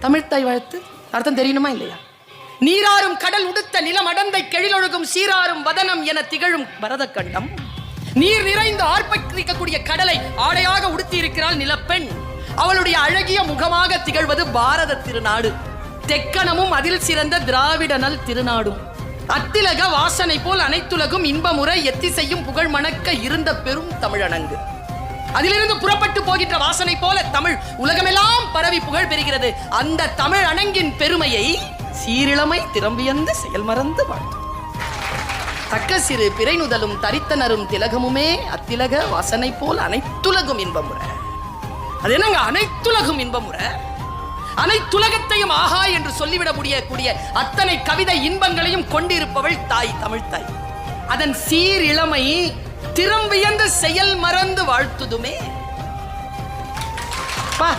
தமிழ்த்தாய் வாழ்த்து. அர்த்தம் தெரியணுமா இல்லையா? நீராறும் கடல் உடுத்த நிலம் அடந்தை கெழிலொழுகும் சீராறும் வதனம் என திகழும் பரதக்கண்டம். நீர் நிறைந்து ஆர்ப்பரிக்கக்கூடிய கடலை ஆடையாக உடுத்தி இருக்கிறாள் நிலப்பெண். அவளுடைய அழகிய முகமாக திகழ்வது பாரத திருநாடு. தெக்கணமும் அதில் சிறந்த திராவிட நல் திருநாடும். அத்திலக வாசனை போல் அனைத்துலகும் இன்பமுறை எத்திசையும் புகழ் மணக்க இருந்த பெரும் தமிழனங்கு. அதிலிருந்து புறப்பட்டு போகின்ற வாசனை போல தமிழ் உலகமெல்லாம் பரவி புகழ் பெறுகிறது. அந்த தமிழ் அணங்கின் பெருமையை சீரிழமை திறம்பியந்து செயல் மறந்து வாழ்த்தும் தக்க சிறு பிறைநுதலும் தரித்தனரும் திலகமுமே அத்திலக வாசனை போல் அனைத்துலகும் இன்பமுற. அது என்னங்க? அனைத்துலகும் இன்பமுற? அனைத்துலகத்தையும் ஆஹா என்று சொல்லிவிட முடியக்கூடிய அத்தனை கவிதை இன்பங்களையும் கொண்டிருப்பவள் தாய் தமிழ் தாய். அதன் சீர் இளமை திறம் செயல் மறந்து வாழ்த்துதுமே. பா.